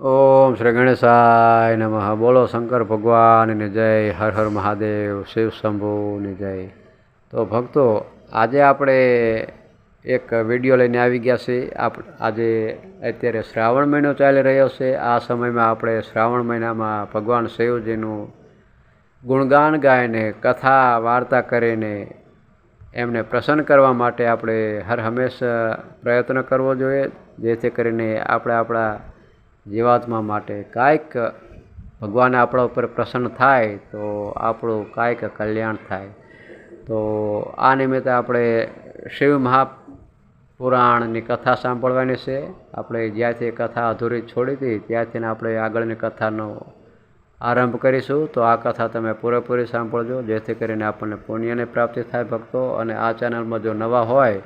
ઓમ શ્રી ગણેશાય નમઃ. બોલો શંકર ભગવાનની જય. હર હર મહાદેવ. શિવ શંભુની જય. તો ભક્તો, આજે આપણે એક વીડિયો લઈને આવી ગયા છે આપ, આજે અત્યારે શ્રાવણ મહિનો ચાલી રહ્યો છે. આ સમયમાં આપણે શ્રાવણ મહિનામાં ભગવાન શિવજીનું ગુણગાન ગાઈને, કથા, વાર્તા કરીને એમને પ્રસન્ન કરવા માટે આપણે હર હંમેશા પ્રયત્ન કરવો જોઈએ. જેથી કરીને આપણે આપણા જીવાત્મા માટે કાંઈક ભગવાન આપણા ઉપર પ્રસન્ન થાય તો આપણું કાંઈક કલ્યાણ થાય. તો આ નિમિત્તે આપણે શિવ મહાપુરાણની કથા સાંભળવાની છે. આપણે જ્યાંથી કથા અધૂરી છોડી હતી ત્યાંથી આપણે આગળની કથાનો આરંભ કરીશું. તો આ કથા તમે પૂરેપૂરી સાંભળજો, જેથી કરીને આપણને પુણ્યની પ્રાપ્તિ થાય ભક્તો. અને આ ચેનલમાં જો નવા હોય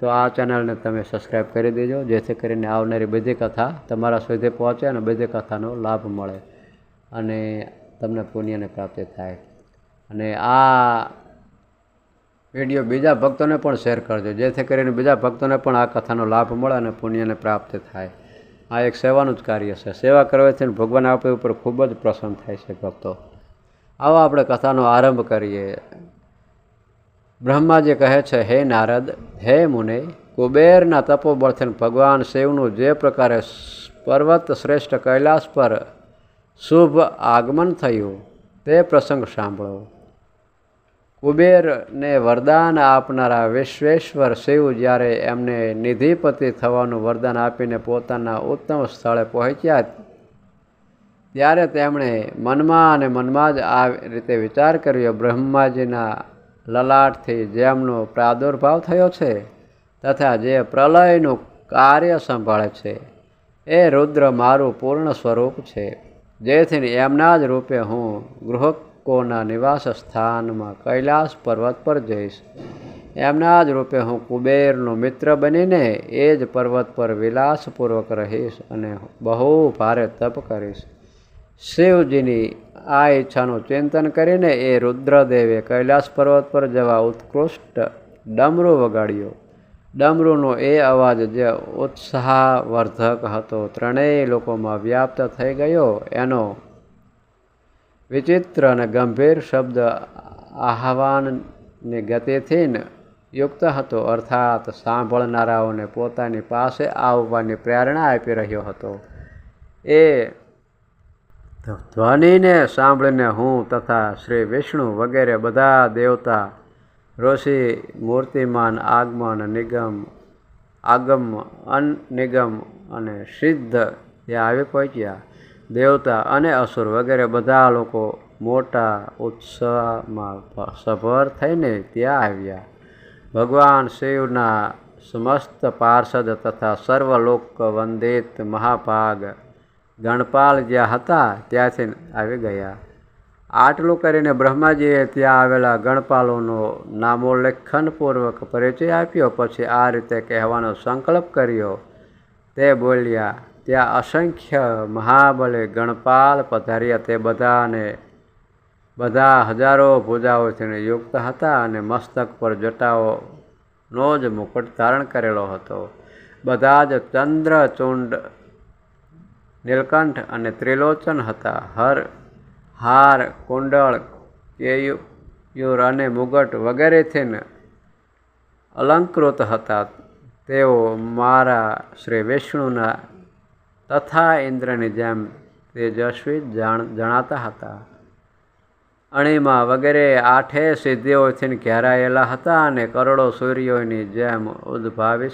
તો આ ચેનલને તમે સબસ્ક્રાઈબ કરી દેજો, જેથી કરીને આવનારી બધી કથા તમારા સુધી પહોંચે અને બધી કથાનો લાભ મળે અને તમને પુણ્યની પ્રાપ્તિ થાય. અને આ વીડિયો બીજા ભક્તોને પણ શેર કરજો, જેથી કરીને બીજા ભક્તોને પણ આ કથાનો લાભ મળે અને પુણ્યને પ્રાપ્તિ થાય. આ એક સેવાનું જ કાર્ય છે. સેવા કરવાથી ભગવાન આપણી ઉપર ખૂબ જ પ્રસન્ન થાય છે ભક્તો. આવો આપણે કથાનો આરંભ કરીએ. બ્રહ્માજી કહે છે, હે નારદ, હે મુને, કુબેરના તપોબળથી ભગવાન શિવનું જે પ્રકારે પર્વત શ્રેષ્ઠ કૈલાસ પર શુભ આગમન થયું, તે પ્રસંગ સાંભળો. કુબેરને વરદાન આપનારા વિશ્વેશ્વર શિવ જ્યારે એમને નિધિપતિ થવાનું વરદાન આપીને પોતાના ઉત્તમ સ્થળે પહોંચ્યા, ત્યારે તેમણે મનમાં અને મનમાં જ આ રીતે વિચાર કર્યો, બ્રહ્માજીના લલાટથી જેમનો પ્રાદુર્ભાવ થયો છે તથા જે પ્રલયનું કાર્ય સંભાળે છે, એ રુદ્ર મારું પૂર્ણ સ્વરૂપ છે. જેથી એમના જ રૂપે હું ગૃહકોના નિવાસ સ્થાનમાં કૈલાસ પર્વત પર જઈશ. એમના જ રૂપે હું કુબેરનો મિત્ર બનીને એ જ પર્વત પર વિલાસપૂર્વક રહીશ અને બહુ ભારે તપ કરીશ. શિવજીની આ ઈચ્છાનું ચિંતન કરીને એ રુદ્રદેવે કૈલાસ પર્વત પર જવા ઉત્કૃષ્ટ ડમરું વગાડ્યો. ડમરૂનો એ અવાજ જે ઉત્સાહવર્ધક હતો, ત્રણેય લોકોમાં વ્યાપ્ત થઈ ગયો. એનો વિચિત્ર અને ગંભીર શબ્દ આહવાનની ગતિથી યુક્ત હતો, અર્થાત સાંભળનારાઓને પોતાની પાસે આવવાની પ્રેરણા આપી રહ્યો હતો. એ ધ્વનિને સાંભળીને હું તથા શ્રી વિષ્ણુ વગેરે બધા દેવતા, ઋષિ, મૂર્તિમાન, આગમન નિગમ, આગમ અનિગમ અને સિદ્ધ ત્યાં આવી પહોંચ્યા. દેવતા અને અસુર વગેરે બધા લોકો મોટા ઉત્સવમાં સભર થઈને ત્યાં આવ્યા. ભગવાન શિવના સમસ્ત પાર્ષદ તથા સર્વલોક વંદિત મહાભાગ ગણપાલ જ્યાં હતા ત્યાંથી આવી ગયા. આટલું કરીને બ્રહ્માજીએ ત્યાં આવેલા ગણપાલોનો નામોલ્લેખનપૂર્વક પરિચય આપ્યો, પછી આ રીતે કહેવાનો સંકલ્પ કર્યો. તે બોલ્યા, ત્યાં અસંખ્ય મહાબલે ગણપાલ પધાર્યા. તે બધાને, બધા હજારો ભૂજાઓથી યુક્ત હતા અને મસ્તક પર જટાઓનો જ મુકુટ ધારણ કરેલો હતો. બધા જ ચંદ્રચૂંડ નીલકંઠ અને ત્રિલોચન હતા. હર, હાર, કુંડળ કેયુર અને મુગટ વગેરેથી અલંકૃત હતા. તેઓ મારા શ્રી વિષ્ણુના તથા ઇન્દ્રની જેમ તેજસ્વી જાણ, જણાતા હતા. અણીમાં વગેરે આઠે સિદ્ધિઓથી ઘેરાયેલા હતા અને કરોડો સૂર્યોની જેમ ઉદ્ભાવિત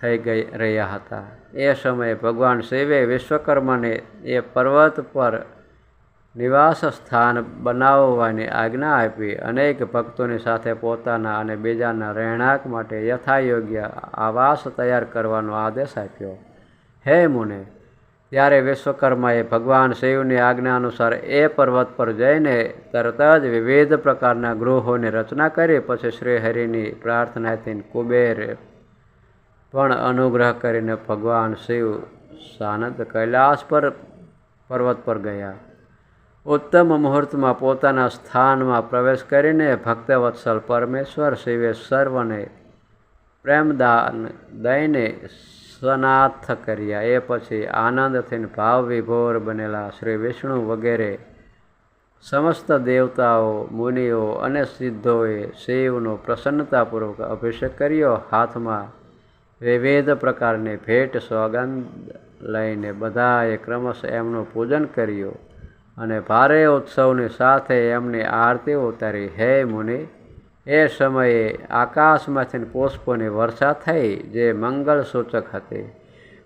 થઈ ગઈ રહ્યા હતા. એ સમયે ભગવાન શિવે વિશ્વકર્માને એ પર્વત પર નિવાસ સ્થાન બનાવવાની આજ્ઞા આપી. અનેક ભક્તોની સાથે પોતાના અને બીજાના રહેણાંક માટે યથાયોગ્ય આવાસ તૈયાર કરવાનો આદેશ આપ્યો. હે મુને, ત્યારે વિશ્વકર્માએ ભગવાન શિવની આજ્ઞા અનુસાર એ પર્વત પર જઈને તરત જ વિવિધ પ્રકારના ગૃહોની રચના કરી, પછી શ્રી હરિની પ્રાર્થનાથી કુબેર પણ અનુગ્રહ કરીને ભગવાન શિવ સાનંદ કૈલાસ પર પર્વત પર ગયા. ઉત્તમ મુહૂર્તમાં પોતાના સ્થાનમાં પ્રવેશ કરીને ભક્તવત્સલ પરમેશ્વર શિવે સર્વને પ્રેમદાન દઈને સ્નાથ કર્યા. એ પછી આનંદથી ભાવ વિભોર બનેલા શ્રી વિષ્ણુ વગેરે સમસ્ત દેવતાઓ, મુનિઓ અને સિદ્ધોએ શિવનો પ્રસન્નતાપૂર્વક અભિષેક કર્યો. હાથમાં વિવિધ પ્રકારની ભેટ સોગંદ લઈને બધાએ ક્રમશ એમનું પૂજન કર્યું અને ભારે ઉત્સવની સાથે એમની આરતી ઉતારી, હે મુનિ, એ સમયે આકાશમાંથી પુષ્પોની વર્ષા થઈ, જે મંગળ સૂચક હતી.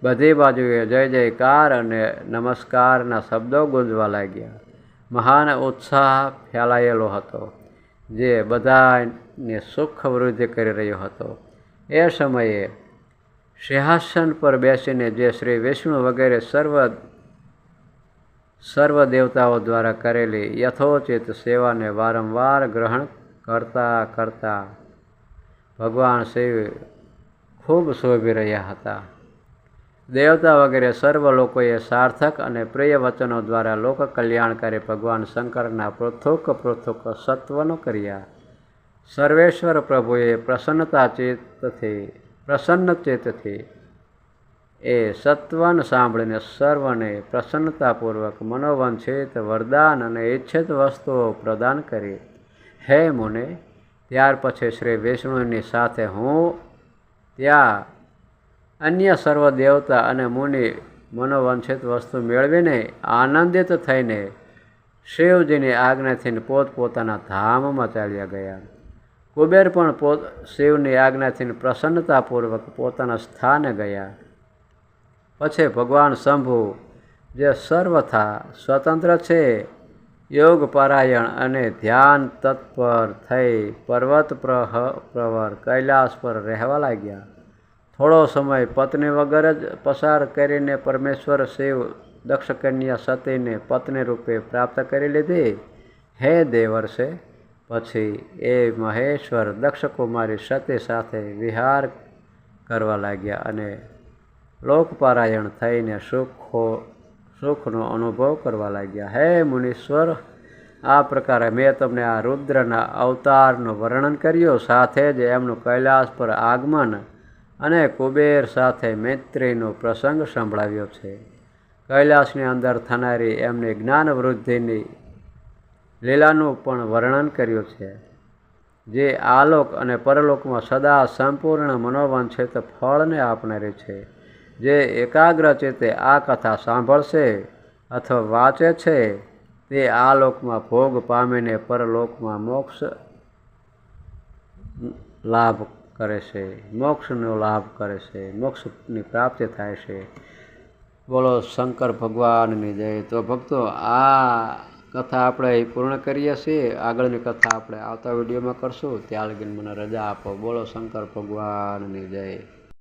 બધી બાજુએ જય જયકાર અને નમસ્કારના શબ્દો ગુંજવા લાગ્યા. મહાન ઉત્સાહ ફેલાયેલો હતો, જે બધાને સુખ વૃદ્ધિ કરી રહ્યો હતો. એ સમયે સિંહાસન પર બેસીને જે શ્રી વિષ્ણુ વગેરે સર્વ સર્વ દેવતાઓ દ્વારા કરેલી યથોચિત સેવાને વારંવાર ગ્રહણ કરતા કરતા ભગવાન શિવ ખૂબ શોભી રહ્યા હતા. દેવતા વગેરે સર્વ લોકોએ સાર્થક અને પ્રિય વચનો દ્વારા લોક કલ્યાણકારી ભગવાન શંકરના પૃથુક પૃથુક સત્વનો કર્યા. સર્વેશ્વર પ્રભુએ પ્રસન્નતા ચિત્તથી પ્રસન્ન ચેતથી. એ સત્વન સાંભળીને સર્વને પ્રસન્નતાપૂર્વક મનોવંચિત વરદાન અને ઈચ્છિત વસ્તુઓ પ્રદાન કરી. હે મુને, ત્યાર પછી શ્રી વિષ્ણુની સાથે હું, ત્યાં અન્ય સર્વ દેવતા અને મુનિ મનોવંચિત વસ્તુ મેળવીને આનંદિત થઈને શિવજીની આજ્ઞાથી પોતપોતાના ધામમાં ચાલ્યા ગયા. કુબેર પણ પોત શિવની આજ્ઞાથી પ્રસન્નતાપૂર્વક પોતાના સ્થાને ગયા. પછી ભગવાન શંભુ, જે સર્વથા સ્વતંત્ર છે, યોગ પરાયણ અને ધ્યાન તત્પર થઈ પર્વત પ્રહ, પ્રવર કૈલાસ પર રહેવા લાગ્યા. થોડો સમય પત્ની વગર જ પસાર કરીને પરમેશ્વર શિવ દક્ષકન્યા સતીને પત્ની રૂપે પ્રાપ્ત કરી લીધી. હે દેવર્ષે પછી એ મહેશ્વર દક્ષકુમારી સતી સાથે વિહાર કરવા લાગ્યા અને લોકપારાયણ થઈને સુખો, સુખનો અનુભવ કરવા લાગ્યા. હે મુનીશ્વર, આ પ્રકારે મેં તમને આ રુદ્રના અવતારનું વર્ણન કર્યું. સાથે જ એમનું કૈલાસ પર આગમન અને કુબેર સાથે મૈત્રીનો પ્રસંગ સંભળાવ્યો છે. કૈલાસની અંદર થનારી એમની જ્ઞાન વૃદ્ધિની લીલાનું પણ વર્ણન કર્યું છે, જે આલોક અને પરલોકમાં સદા સંપૂર્ણ મનોવાંછિત ફળને આપનારી છે, જે એકાગ્ર ચિત્તે આ કથા સાંભળશે અથવા વાંચે છે, તે આ લોકમાં ભોગ પામીને પરલોકમાં મોક્ષ લાભ કરે છે, મોક્ષનો લાભ કરે છે, મોક્ષની પ્રાપ્તિ થાય છે. બોલો, શંકર ભગવાનની જય. તો ભક્તો, આ કથા આપણે પૂર્ણ કરીએ છીએ. આગળની કથા આપણે આવતા વિડીયોમાં કરશું. ત્યાં લગીને મને રજા આપો. બોલો શંકર ભગવાનની જય.